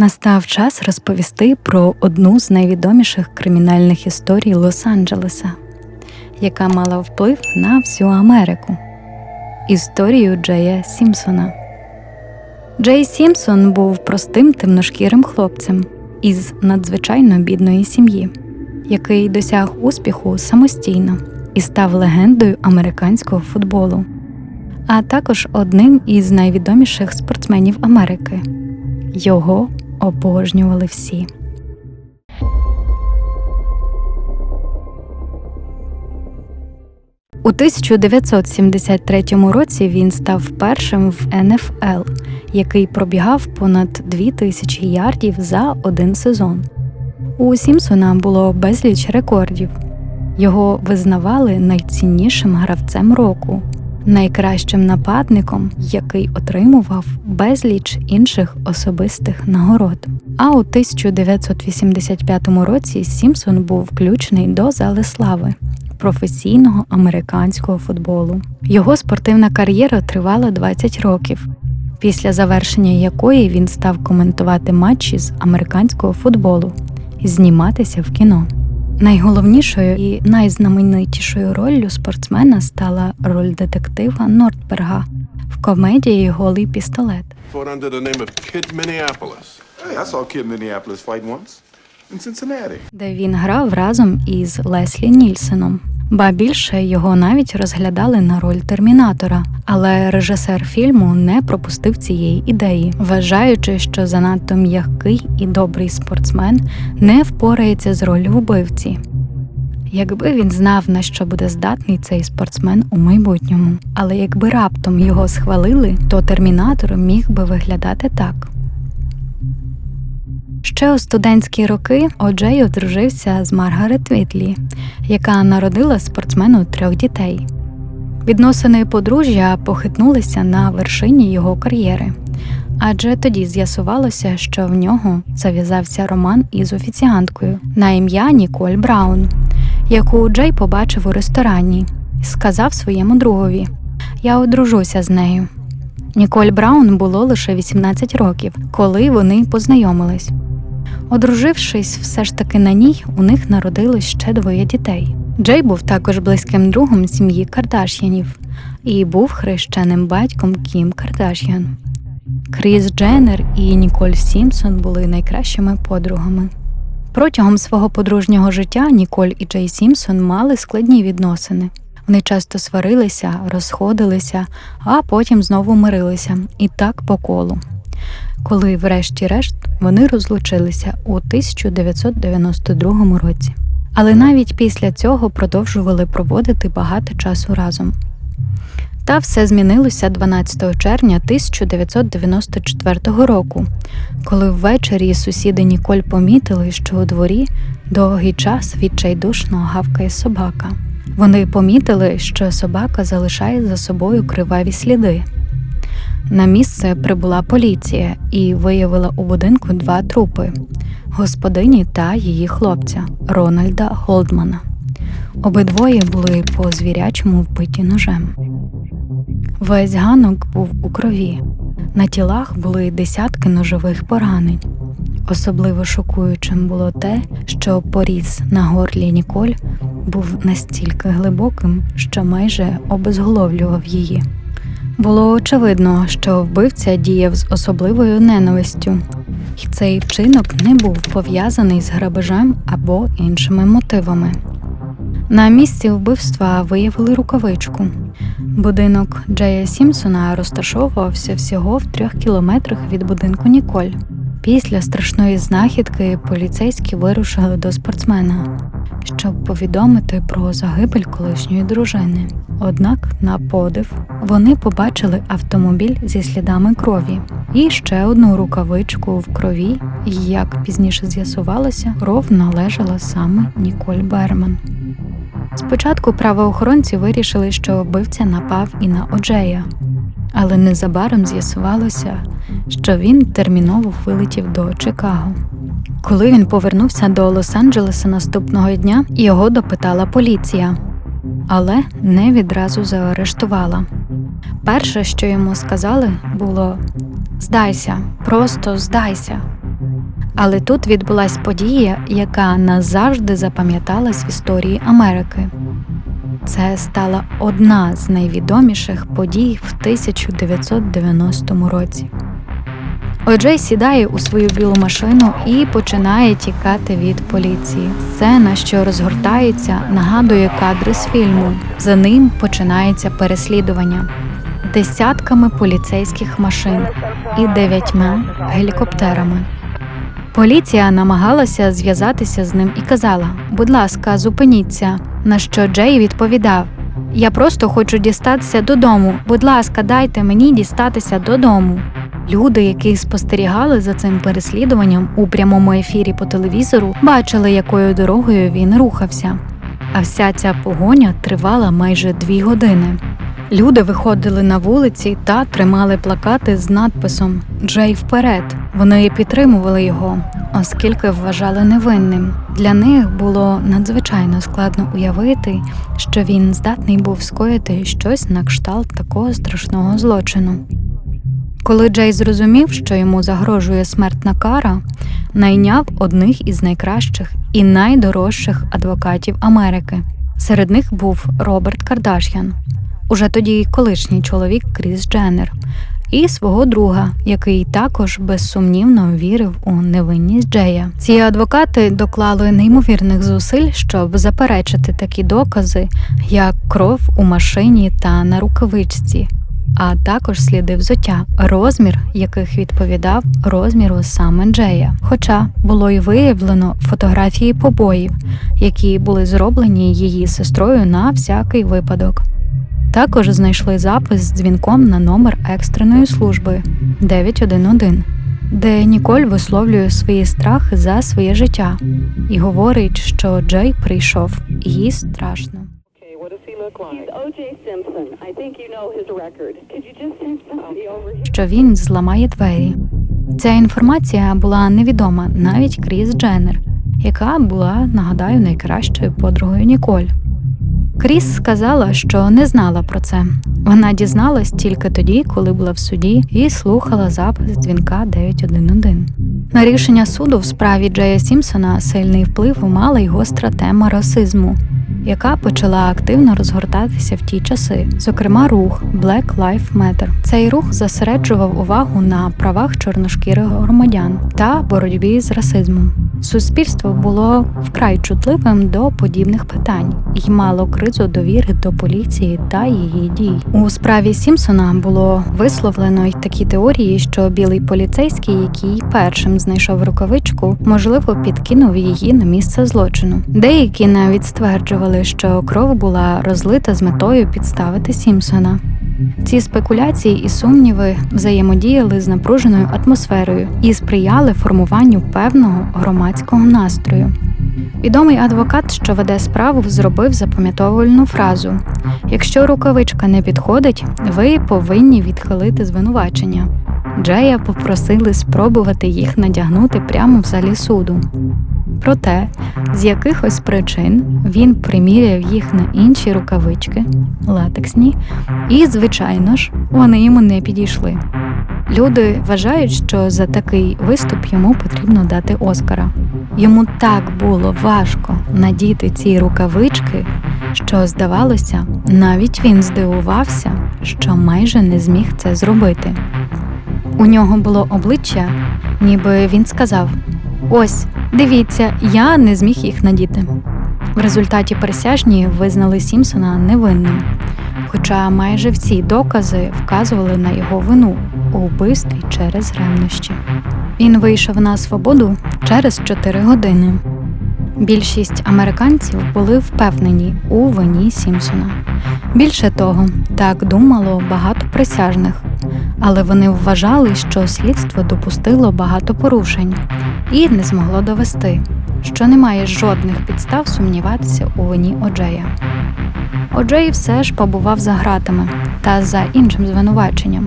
Настав час розповісти про одну з найвідоміших кримінальних історій Лос-Анджелеса, яка мала вплив на всю Америку історію Джея Сімпсона. Джей Сімпсон був простим темношкірим хлопцем із надзвичайно бідної сім'ї, який досяг успіху самостійно і став легендою американського футболу, а також одним із найвідоміших спортсменів Америки. Його обожнювали всі. У 1973 році він став першим в НФЛ, який пробігав понад 2000 ярдів за один сезон. У Сімпсона було безліч рекордів. Його визнавали найціннішим гравцем року, найкращим нападником, який отримував безліч інших особистих нагород. А у 1985 році Сімпсон був включений до зали слави професійного американського футболу. Його спортивна кар'єра тривала 20 років, після завершення якої він став коментувати матчі з американського футболу і зніматися в кіно. Найголовнішою і найзнаменитішою роллю спортсмена стала роль детектива Нортберга в комедії Голий пістолет. Де він грав разом із Леслі Нільсеном. Ба більше його навіть розглядали на роль термінатора, але режисер фільму не пропустив цієї ідеї, вважаючи, що занадто м'який і добрий спортсмен не впорається з роллю вбивці. Якби він знав, на що буде здатний цей спортсмен у майбутньому, але якби раптом його схвалили, то термінатор міг би виглядати так. Ще у студентські роки Оджей одружився з Маргарет Вітлі, яка народила спортсмену трьох дітей. Відносини подружжя похитнулися на вершині його кар'єри, адже тоді з'ясувалося, що в нього зав'язався роман із офіціанткою на ім'я Ніколь Браун, яку Джей побачив у ресторані сказав своєму другові: Я одружуся з нею. Ніколь Браун було лише 18 років, коли вони познайомились. Одружившись все ж таки на ній, у них народилось ще двоє дітей. Джей був також близьким другом сім'ї Кардаш'янів і був хрещеним батьком Кім Кардаш'ян. Кріс Дженнер і Ніколь Сімпсон були найкращими подругами. Протягом свого подружнього життя Ніколь і Джей Сімпсон мали складні відносини. Вони часто сварилися, розходилися, а потім знову мирилися, і так по колу. Коли, врешті-решт, вони розлучилися у 1992 році. Але навіть після цього продовжували проводити багато часу разом. Та все змінилося 12 червня 1994 року, коли ввечері сусіди Ніколь помітили, що у дворі довгий час відчайдушно гавкає собака. Вони помітили, що собака залишає за собою криваві сліди. На місце прибула поліція і виявила у будинку два трупи господині та її хлопця Рональда Голдмана. Обидвоє були по звірячому вбиті ножем. Весь ганок був у крові. На тілах були десятки ножових поранень. Особливо шокуючим було те, що поріз на горлі Ніколь був настільки глибоким, що майже обезголовлював її. Було очевидно, що вбивця діяв з особливою ненавистю, і цей вчинок не був пов'язаний з грабежем або іншими мотивами. На місці вбивства виявили рукавичку. Будинок Джея Сімпсона розташовувався всього в трьох кілометрах від будинку Ніколь. Після страшної знахідки поліцейські вирушили до спортсмена, щоб повідомити про загибель колишньої дружини. Однак, на подив, вони побачили автомобіль зі слідами крові і ще одну рукавичку в крові. Як пізніше з'ясувалося, кров належала саме Ніколь Берман. Спочатку правоохоронці вирішили, що вбивця напав і на Оджея, але незабаром з'ясувалося, що він терміново вилетів до Чикаго. Коли він повернувся до Лос-Анджелеса наступного дня, його допитала поліція, але не відразу заарештувала. Перше, що йому сказали, було здайся, просто здайся. Але тут відбулась подія, яка назавжди запам'яталась в історії Америки. Це стала одна з найвідоміших подій в 1990 році. Оджей сідає у свою білу машину і починає тікати від поліції. Сцена, що розгортається, нагадує кадри з фільму. За ним починається переслідування десятками поліцейських машин і дев'ятьма гелікоптерами. Поліція намагалася зв'язатися з ним і казала: будь ласка, зупиніться. На що Джей відповідав: Я просто хочу дістатися додому. Будь ласка, дайте мені дістатися додому. Люди, які спостерігали за цим переслідуванням у прямому ефірі по телевізору, бачили, якою дорогою він рухався. А вся ця погоня тривала майже дві години. Люди виходили на вулиці та тримали плакати з надписом Джей вперед. Вони підтримували його, оскільки вважали невинним. Для них було надзвичайно складно уявити, що він здатний був скоїти щось на кшталт такого страшного злочину. Коли Джей зрозумів, що йому загрожує смертна кара, найняв одних із найкращих і найдорожчих адвокатів Америки. Серед них був Роберт Кардаш'ян, уже тоді колишній чоловік Кріс Дженнер, і свого друга, який також безсумнівно вірив у невинність Джея. Ці адвокати доклали неймовірних зусиль, щоб заперечити такі докази, як кров у машині та на рукавичці а також сліди взуття, розмір яких відповідав розміру саме Джея. Хоча було й виявлено фотографії побоїв, які були зроблені її сестрою на всякий випадок. Також знайшли запис з дзвінком на номер екстреної служби 911, де Ніколь висловлює свої страхи за своє життя і говорить, що Джей прийшов, їй страшно. Що він зламає двері. Ця інформація була невідома навіть Кріс Дженнер, яка була, нагадаю, найкращою подругою Ніколь. Кріс сказала, що не знала про це. Вона дізналась тільки тоді, коли була в суді і слухала запис дзвінка 911. На рішення суду в справі Джея Сімпсона сильний вплив мала й гостра тема расизму, яка почала активно розгортатися в ті часи, зокрема рух Black Lives Matter. Цей рух зосереджував увагу на правах чорношкірих громадян та боротьбі з расизмом. Суспільство було вкрай чутливим до подібних питань і мало кризу довіри до поліції та її дій. У справі Сімпсона було висловлено й такі теорії, що білий поліцейський, який першим знайшов рукавичку, можливо, підкинув її на місце злочину. Деякі навіть стверджували, що кров була розлита з метою підставити Сімпсона. Ці спекуляції і сумніви взаємодіяли з напруженою атмосферою і сприяли формуванню певного громадського настрою. Відомий адвокат, що веде справу, зробив запам'ятовувальну фразу: якщо рукавичка не підходить, ви повинні відхилити звинувачення. Джея попросили спробувати їх надягнути прямо в залі суду. Проте, з якихось причин він приміряв їх на інші рукавички, латексні, і, звичайно ж, вони йому не підійшли. Люди вважають, що за такий виступ йому потрібно дати Оскара. Йому так було важко надіти ці рукавички, що, здавалося, навіть він здивувався, що майже не зміг це зробити. У нього було обличчя, ніби він сказав: Ось, дивіться, я не зміг їх надіти. В результаті присяжні визнали Сімпсона невинним, хоча майже всі докази вказували на його вину у вбивстві через ревнощі. Він вийшов на свободу через 4 години. Більшість американців були впевнені у вині Сімпсона. Більше того, так думало багато присяжних, але вони вважали, що слідство допустило багато порушень і не змогло довести, що немає жодних підстав сумніватися у вині Оджея. Оджей все ж побував за ґратами та за іншим звинуваченням.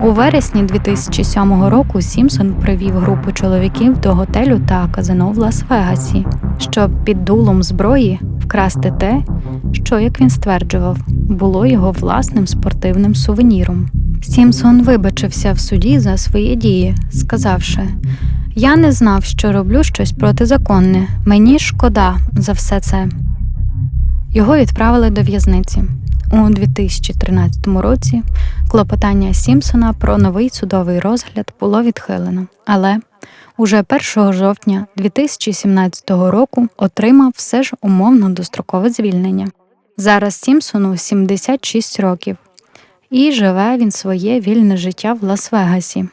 У вересні 2007 року Сімпсон привів групу чоловіків до готелю та казино в Лас-Вегасі, щоб під дулом зброї вкрасти те, що, як він стверджував, було його власним спортивним сувеніром. Сімпсон вибачився в суді за свої дії, сказавши: Я не знав, що роблю щось протизаконне. Мені шкода за все це. Його відправили до в'язниці. У 2013 році клопотання Сімпсона про новий судовий розгляд було відхилено, але уже 1 жовтня 2017 року отримав все ж умовно дострокове звільнення. Зараз Сімпсону 76 років, і живе він своє вільне життя в Лас-Вегасі.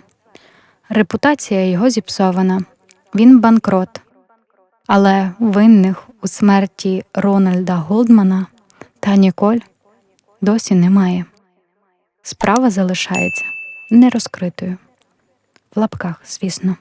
Репутація його зіпсована, він банкрот. Але винних у смерті Рональда Голдмана та Ніколь досі немає. Справа залишається нерозкритою. В лапках, звісно.